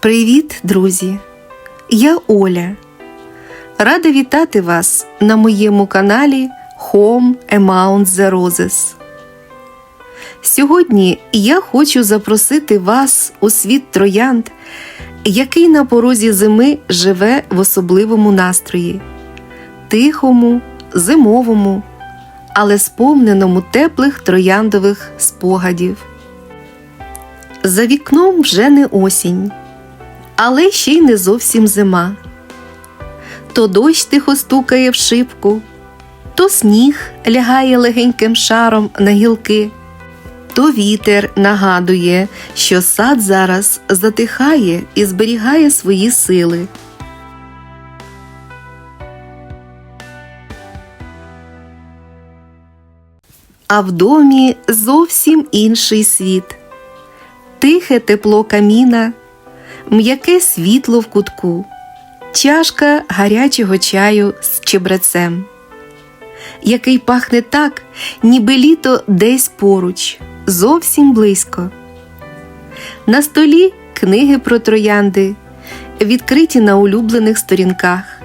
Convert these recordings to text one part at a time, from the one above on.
Привіт, друзі! Я Оля. Рада вітати вас на моєму каналі Home Amount the Roses. Сьогодні я хочу запросити вас у світ троянд, який на порозі зими живе в особливому настрої, тихому, зимовому, але сповненому теплих трояндових спогадів. За вікном вже не осінь але ще й не зовсім зима. То дощ тихо стукає в шибку, то сніг лягає легеньким шаром на гілки, то вітер нагадує, що сад зараз затихає і зберігає свої сили. А в домі зовсім інший світ, тихе тепло каміна м'яке світло в кутку, чашка гарячого чаю з чебрецем, який пахне так, ніби літо десь поруч, зовсім близько. На столі книги про троянди, відкриті на улюблених сторінках,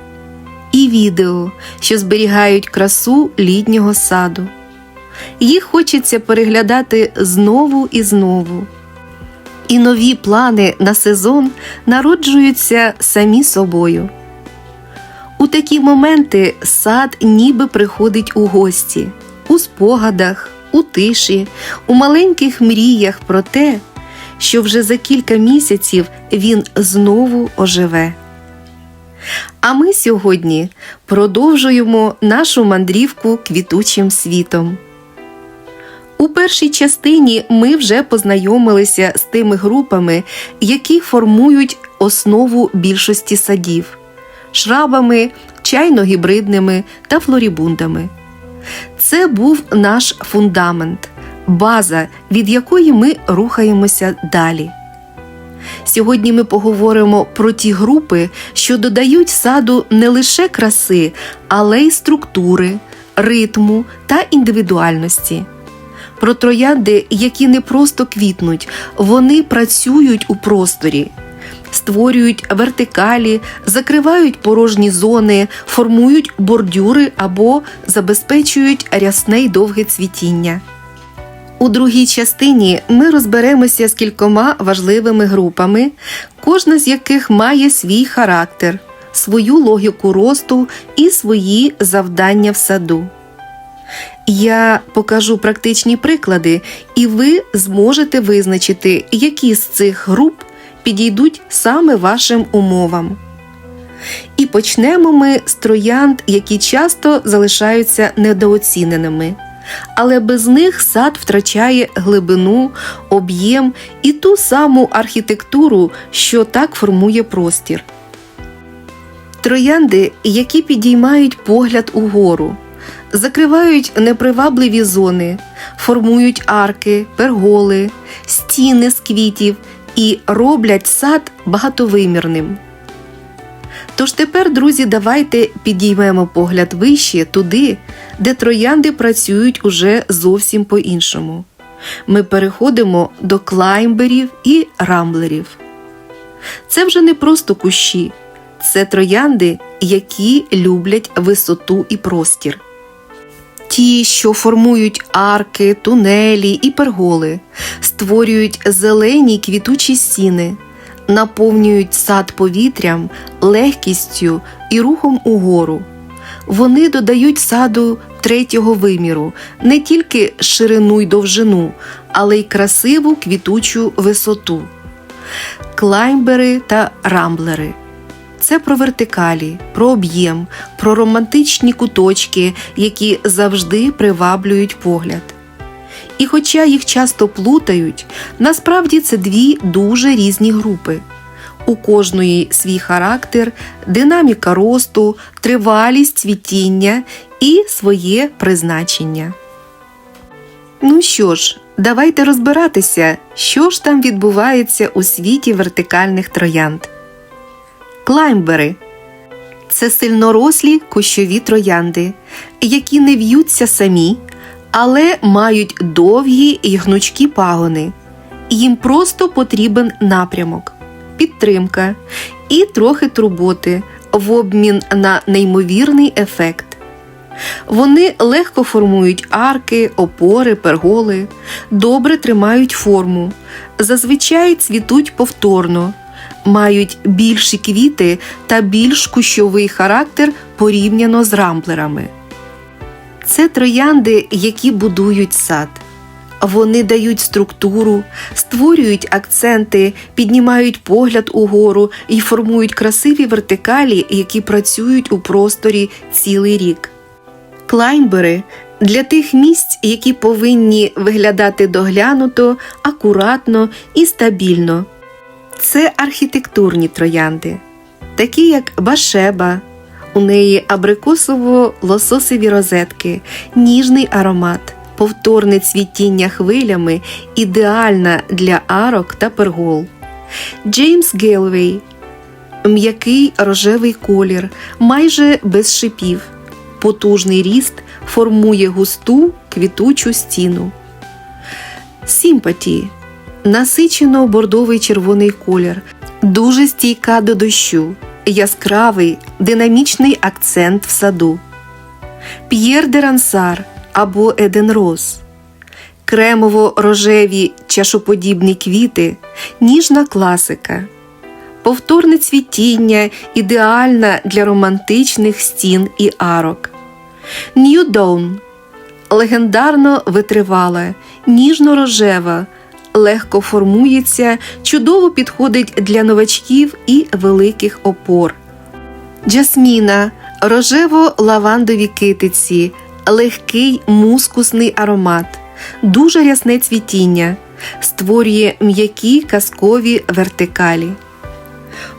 і відео, що зберігають красу літнього саду. Їх хочеться переглядати знову і знову і нові плани на сезон народжуються самі собою. У такі моменти сад ніби приходить у гості, у спогадах, у тиші, у маленьких мріях про те, що вже за кілька місяців він знову оживе. А ми сьогодні продовжуємо нашу мандрівку квітучим світом. У першій частині ми вже познайомилися з тими групами, які формують основу більшості садів шрабами, чайно-гібридними та флорібундами. Це був наш фундамент, база, від якої ми рухаємося далі. Сьогодні ми поговоримо про ті групи, що додають саду не лише краси, але й структури, ритму та індивідуальності про троянди, які не просто квітнуть, вони працюють у просторі, створюють вертикалі, закривають порожні зони, формують бордюри або забезпечують рясне й довге цвітіння. У другій частині ми розберемося з кількома важливими групами, кожна з яких має свій характер, свою логіку росту і свої завдання в саду. Я покажу практичні приклади, і ви зможете визначити, які з цих груп підійдуть саме вашим умовам. І почнемо ми з троянд, які часто залишаються недооціненими, але без них сад втрачає глибину, об'єм і ту саму архітектуру, що так формує простір. Троянди, які підіймають погляд угору закривають непривабливі зони, формують арки, перголи, стіни з квітів і роблять сад багатовимірним. Тож тепер, друзі, давайте підіймемо погляд вище туди, де троянди працюють уже зовсім по-іншому. Ми переходимо до клаймберів і рамблерів. Це вже не просто кущі, це троянди, які люблять висоту і простір ті, що формують арки, тунелі і перголи, створюють зелені квітучі стіни, наповнюють сад повітрям, легкістю і рухом угору. Вони додають саду третього виміру не тільки ширину й довжину, але й красиву квітучу висоту. Клаймбери та рамблери це про вертикалі, про об'єм, про романтичні куточки, які завжди приваблюють погляд. І хоча їх часто плутають, насправді це дві дуже різні групи. У кожної свій характер, динаміка росту, тривалість цвітіння і своє призначення. Ну що ж, давайте розбиратися, що ж там відбувається у світі вертикальних троянд клаймбери. Це сильнорослі кущові троянди, які не в'ються самі, але мають довгі й гнучкі пагони. Їм просто потрібен напрямок, підтримка і трохи турботи в обмін на неймовірний ефект. Вони легко формують арки, опори, перголи, добре тримають форму, зазвичай цвітуть повторно, мають більші квіти та більш кущовий характер порівняно з рамблерами. Це троянди, які будують сад. Вони дають структуру, створюють акценти, піднімають погляд угору і формують красиві вертикалі, які працюють у просторі цілий рік. Клаймбери для тих місць, які повинні виглядати доглянуто, акуратно і стабільно. Це архітектурні троянди, такі як Башеба. У неї абрикосово-лососові розетки, ніжний аромат, повторне цвітіння хвилями, ідеальна для арок та пергол. Джеймс Гелвей м'який рожевий колір, майже без шипів. Потужний ріст формує густу квітучу стіну. Сімпаті насичено бордовий червоний колір, дуже стійка до дощу, яскравий динамічний акцент в саду. П'єр де Рансар або Еден Роз. Кремово-рожеві чашоподібні квіти, ніжна класика. Повторне цвітіння ідеальна для романтичних стін і арок. Нью Доун легендарно витривала, ніжно-рожева, легко формується, чудово підходить для новачків і великих опор. Джасміна рожево-лавандові китиці, легкий мускусний аромат, дуже рясне цвітіння, створює м'які казкові вертикалі.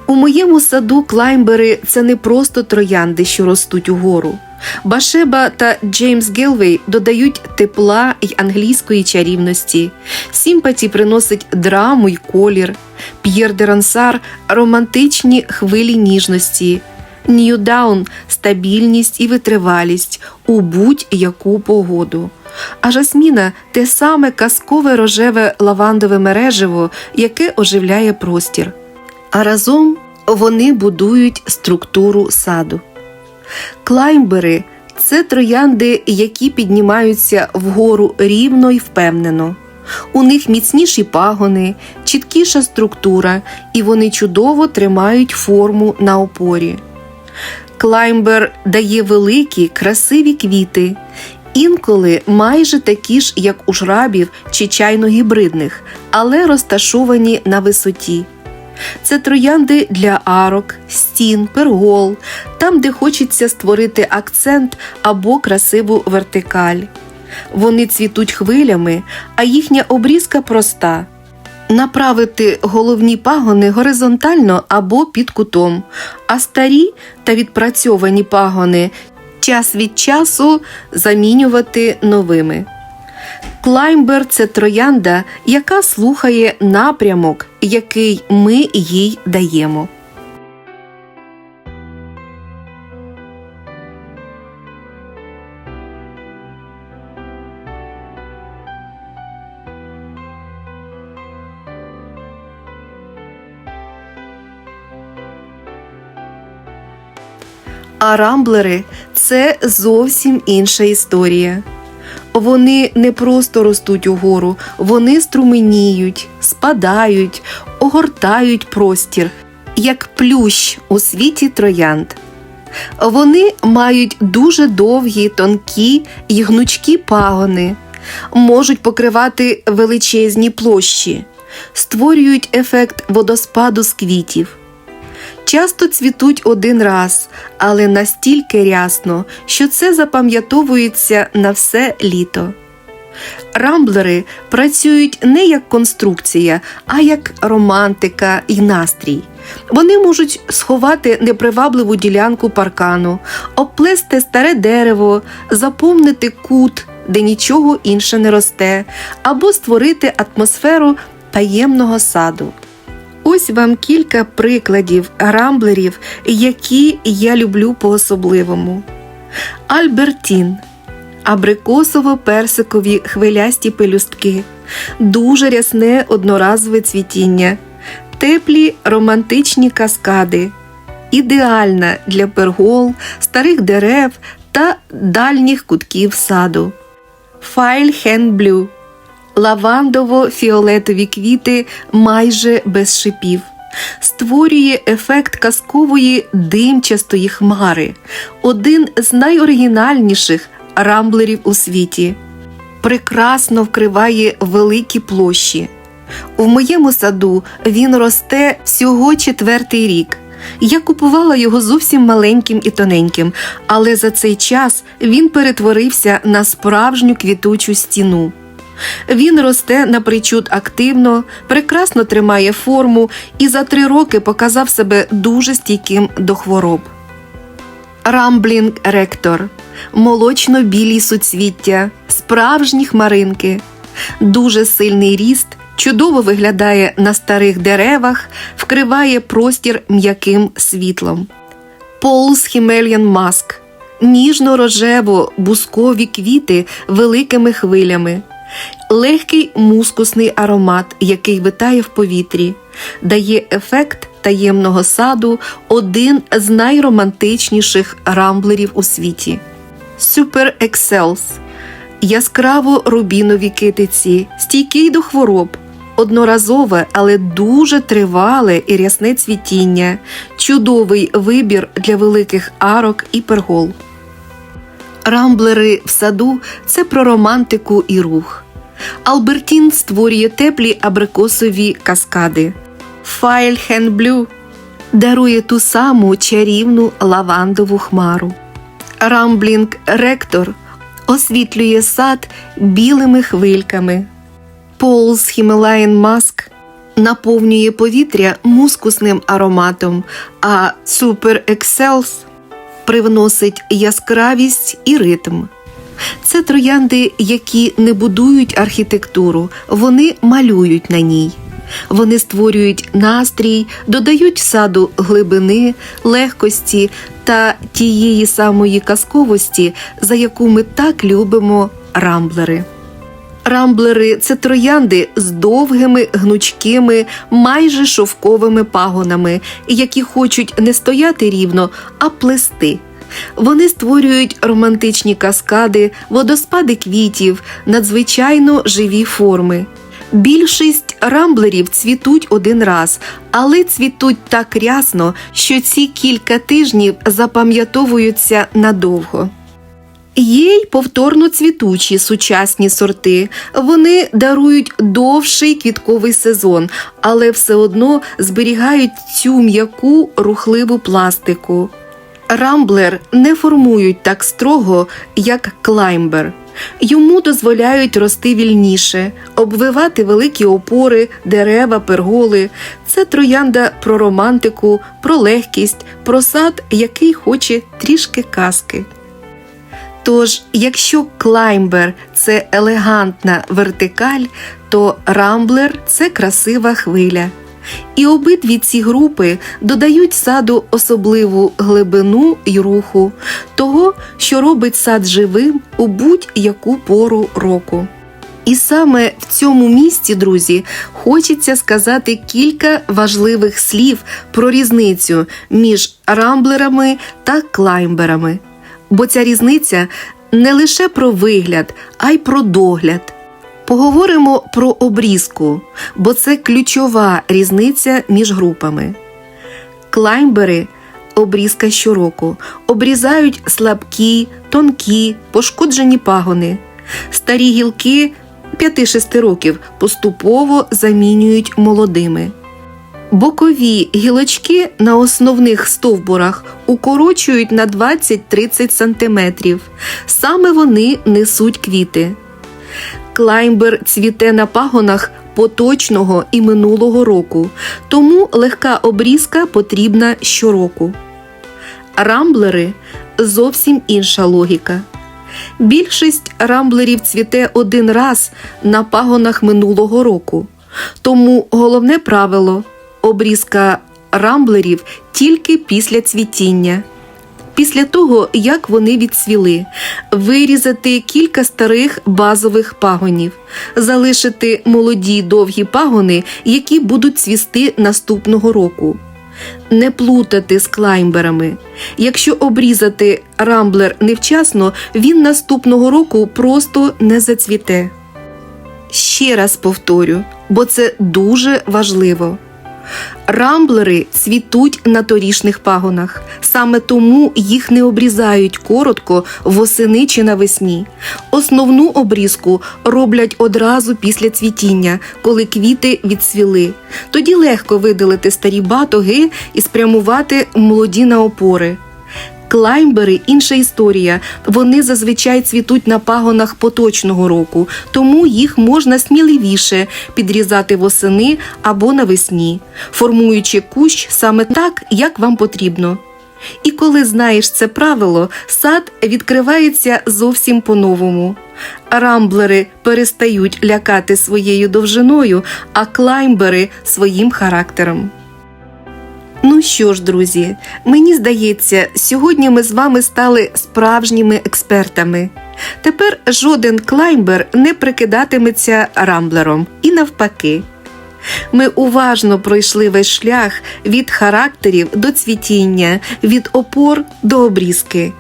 У моєму саду клаймбери це не просто троянди, що ростуть угору. Башеба та Джеймс Гелвей додають тепла й англійської чарівності. Сімпаті приносить драму й колір. П'єр де Рансар – романтичні хвилі ніжності. Ньюдаун – стабільність і витривалість у будь-яку погоду. А жасміна те саме казкове рожеве лавандове мережево, яке оживляє простір. А разом вони будують структуру саду. Клаймбери це троянди, які піднімаються вгору рівно і впевнено. У них міцніші пагони, чіткіша структура, і вони чудово тримають форму на опорі. Клаймбер дає великі, красиві квіти, інколи майже такі ж, як у шрабів чи чайно-гібридних, але розташовані на висоті. Це троянди для арок, стін, пергол, там, де хочеться створити акцент або красиву вертикаль. Вони цвітуть хвилями, а їхня обрізка проста. Направити головні пагони горизонтально або під кутом, а старі та відпрацьовані пагони час від часу замінювати новими. Клаймбер це троянда, яка слухає напрямок, який ми їй даємо. А рамблери це зовсім інша історія. Вони не просто ростуть угору, вони струменіють, спадають, огортають простір, як плющ у світі троянд. Вони мають дуже довгі, тонкі й гнучкі пагони, можуть покривати величезні площі, створюють ефект водоспаду з квітів. Часто цвітуть один раз, але настільки рясно, що це запам'ятовується на все літо. Рамблери працюють не як конструкція, а як романтика і настрій. Вони можуть сховати непривабливу ділянку паркану, обплести старе дерево, заповнити кут, де нічого інше не росте, або створити атмосферу таємного саду. Ось вам кілька прикладів рамблерів, які я люблю по-особливому. Альбертін. Абрикосово-персикові хвилясті пелюстки, дуже рясне одноразове цвітіння, теплі романтичні каскади, ідеальна для пергол, старих дерев та дальніх кутків саду. Файль Блю лавандово-фіолетові квіти майже без шипів. Створює ефект казкової димчастої хмари, один з найоригінальніших рамблерів у світі. Прекрасно вкриває великі площі. У моєму саду він росте всього четвертий рік. Я купувала його зовсім маленьким і тоненьким, але за цей час він перетворився на справжню квітучу стіну. Він росте напричуд активно, прекрасно тримає форму і за три роки показав себе дуже стійким до хвороб. Рамблінг ректор, молочно-білі суцвіття, справжні хмаринки, дуже сильний ріст, чудово виглядає на старих деревах, вкриває простір м'яким світлом. Полз Хімельян Маск, ніжно-рожево бускові квіти великими хвилями легкий мускусний аромат, який витає в повітрі, дає ефект таємного саду один з найромантичніших рамблерів у світі. Super Excels яскраво рубінові китиці, стійкий до хвороб. Одноразове, але дуже тривале і рясне цвітіння, чудовий вибір для великих арок і пергол. Рамблери в саду це про романтику і рух. Албертін створює теплі абрикосові каскади. Файл Блю дарує ту саму чарівну лавандову хмару. Рамблінг Ректор освітлює сад білими хвильками. Полз Himalayan Маск наповнює повітря мускусним ароматом, а Super Excels привносить яскравість і ритм. Це троянди, які не будують архітектуру, вони малюють на ній. Вони створюють настрій, додають саду глибини, легкості та тієї самої казковості, за яку ми так любимо рамблери. Рамблери це троянди з довгими, гнучкими, майже шовковими пагонами, які хочуть не стояти рівно, а плести. Вони створюють романтичні каскади, водоспади квітів, надзвичайно живі форми. Більшість рамблерів цвітуть один раз, але цвітуть так рясно, що ці кілька тижнів запам'ятовуються надовго. Є й повторно цвітучі сучасні сорти. Вони дарують довший квітковий сезон, але все одно зберігають цю м'яку рухливу пластику. Рамблер не формують так строго, як клаймбер. Йому дозволяють рости вільніше, обвивати великі опори, дерева, перголи. Це троянда про романтику, про легкість, про сад, який хоче трішки казки. Тож, якщо клаймбер це елегантна вертикаль, то рамблер це красива хвиля. І обидві ці групи додають саду особливу глибину й руху, того, що робить сад живим у будь-яку пору року. І саме в цьому місці, друзі, хочеться сказати кілька важливих слів про різницю між рамблерами та клаймберами. Бо ця різниця не лише про вигляд, а й про догляд. Поговоримо про обрізку, бо це ключова різниця між групами. Клаймбери обрізка щороку, обрізають слабкі, тонкі, пошкоджені пагони. Старі гілки 5-6 років поступово замінюють молодими. Бокові гілочки на основних стовбурах укорочують на 20-30 см. Саме вони несуть квіти. Клаймбер цвіте на пагонах поточного і минулого року, тому легка обрізка потрібна щороку. Рамблери зовсім інша логіка. Більшість рамблерів цвіте один раз на пагонах минулого року. Тому головне правило обрізка рамблерів тільки після цвітіння. Після того, як вони відсвіли, вирізати кілька старих базових пагонів, залишити молоді довгі пагони, які будуть цвісти наступного року. Не плутати з клаймберами. Якщо обрізати рамблер невчасно, він наступного року просто не зацвіте. Ще раз повторю, бо це дуже важливо. Рамблери цвітуть на торішних пагонах, саме тому їх не обрізають коротко восени чи навесні. Основну обрізку роблять одразу після цвітіння, коли квіти відсвіли. Тоді легко видалити старі батоги і спрямувати молоді на опори. Клаймбери інша історія. Вони зазвичай цвітуть на пагонах поточного року, тому їх можна сміливіше підрізати восени або навесні, формуючи кущ саме так, як вам потрібно. І коли знаєш це правило, сад відкривається зовсім по-новому. Рамблери перестають лякати своєю довжиною, а клаймбери своїм характером. Ну що ж, друзі, мені здається, сьогодні ми з вами стали справжніми експертами. Тепер жоден клаймбер не прикидатиметься рамблером і навпаки. Ми уважно пройшли весь шлях від характерів до цвітіння, від опор до обрізки.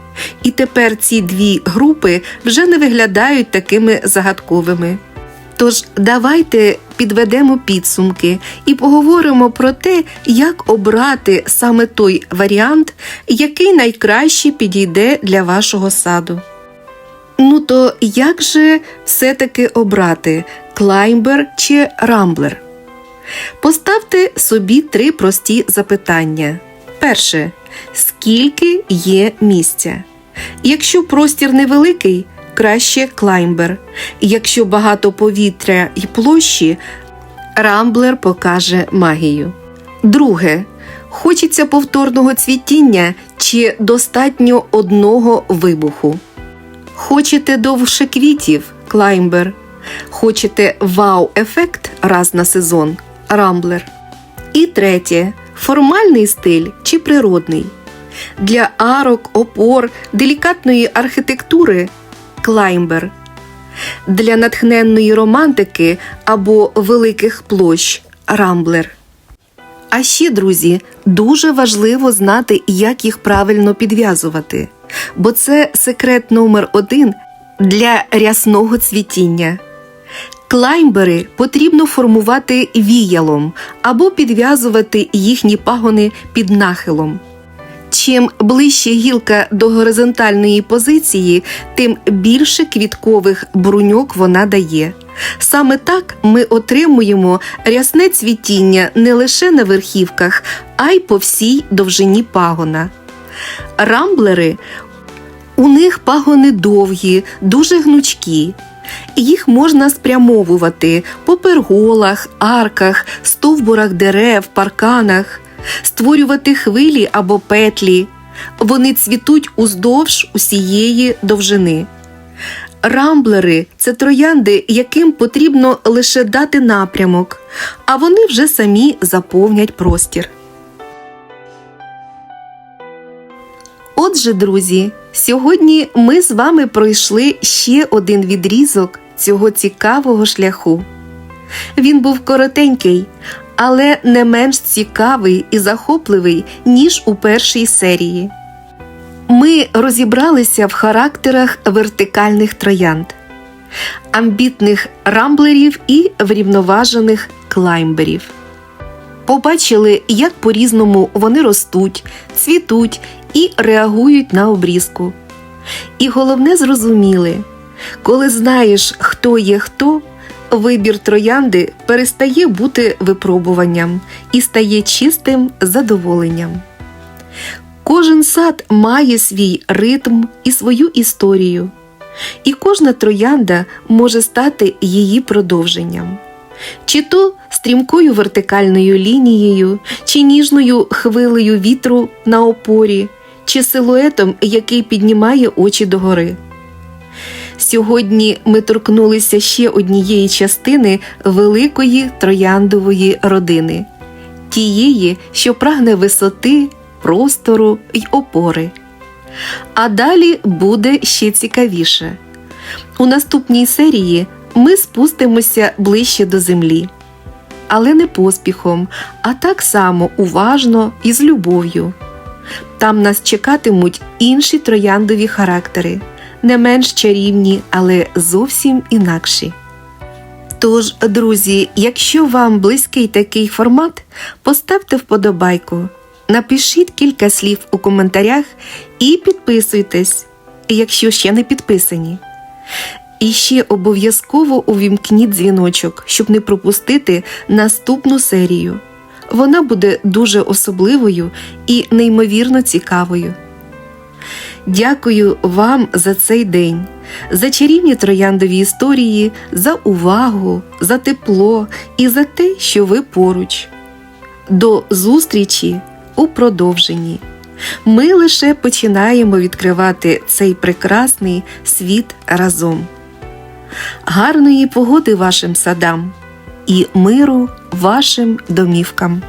І тепер ці дві групи вже не виглядають такими загадковими. Тож давайте підведемо підсумки і поговоримо про те, як обрати саме той варіант, який найкраще підійде для вашого саду. Ну то як же все-таки обрати клаймбер чи рамблер? Поставте собі три прості запитання. Перше. Скільки є місця? Якщо простір невеликий, краще клаймбер. Якщо багато повітря і площі, рамблер покаже магію. Друге. Хочеться повторного цвітіння чи достатньо одного вибуху. Хочете довше квітів клаймбер. Хочете вау-ефект раз на сезон рамблер. І третє формальний стиль чи природний. Для арок, опор, делікатної архітектури клаймбер. Для натхненної романтики або великих площ рамблер. А ще, друзі, дуже важливо знати, як їх правильно підв'язувати, бо це секрет номер один для рясного цвітіння. Клаймбери потрібно формувати віялом або підв'язувати їхні пагони під нахилом. Чим ближче гілка до горизонтальної позиції, тим більше квіткових бруньок вона дає. Саме так ми отримуємо рясне цвітіння не лише на верхівках, а й по всій довжині пагона. Рамблери у них пагони довгі, дуже гнучкі. Їх можна спрямовувати по перголах, арках, стовбурах дерев, парканах, створювати хвилі або петлі. Вони цвітуть уздовж усієї довжини. Рамблери це троянди, яким потрібно лише дати напрямок, а вони вже самі заповнять простір. Отже, друзі, сьогодні ми з вами пройшли ще один відрізок цього цікавого шляху. Він був коротенький, але не менш цікавий і захопливий, ніж у першій серії. Ми розібралися в характерах вертикальних троянд, амбітних рамблерів і врівноважених клаймберів. Побачили, як по-різному вони ростуть, цвітуть і реагують на обрізку. І головне зрозуміли, коли знаєш, хто є хто, вибір троянди перестає бути випробуванням і стає чистим задоволенням. Кожен сад має свій ритм і свою історію, і кожна троянда може стати її продовженням. Чи то стрімкою вертикальною лінією, чи ніжною хвилею вітру на опорі, чи силуетом, який піднімає очі догори. Сьогодні ми торкнулися ще однієї частини великої трояндової родини тієї, що прагне висоти, простору й опори. А далі буде ще цікавіше. У наступній серії ми спустимося ближче до землі. Але не поспіхом, а так само уважно і з любов'ю. Там нас чекатимуть інші трояндові характери, не менш чарівні, але зовсім інакші. Тож, друзі, якщо вам близький такий формат, поставте вподобайку, напишіть кілька слів у коментарях і підписуйтесь, якщо ще не підписані. І ще обов'язково увімкніть дзвіночок, щоб не пропустити наступну серію. Вона буде дуже особливою і неймовірно цікавою. Дякую вам за цей день, за чарівні трояндові історії, за увагу, за тепло і за те, що ви поруч. До зустрічі у продовженні. Ми лише починаємо відкривати цей прекрасний світ разом. Гарної погоди вашим садам і миру вашим домівкам.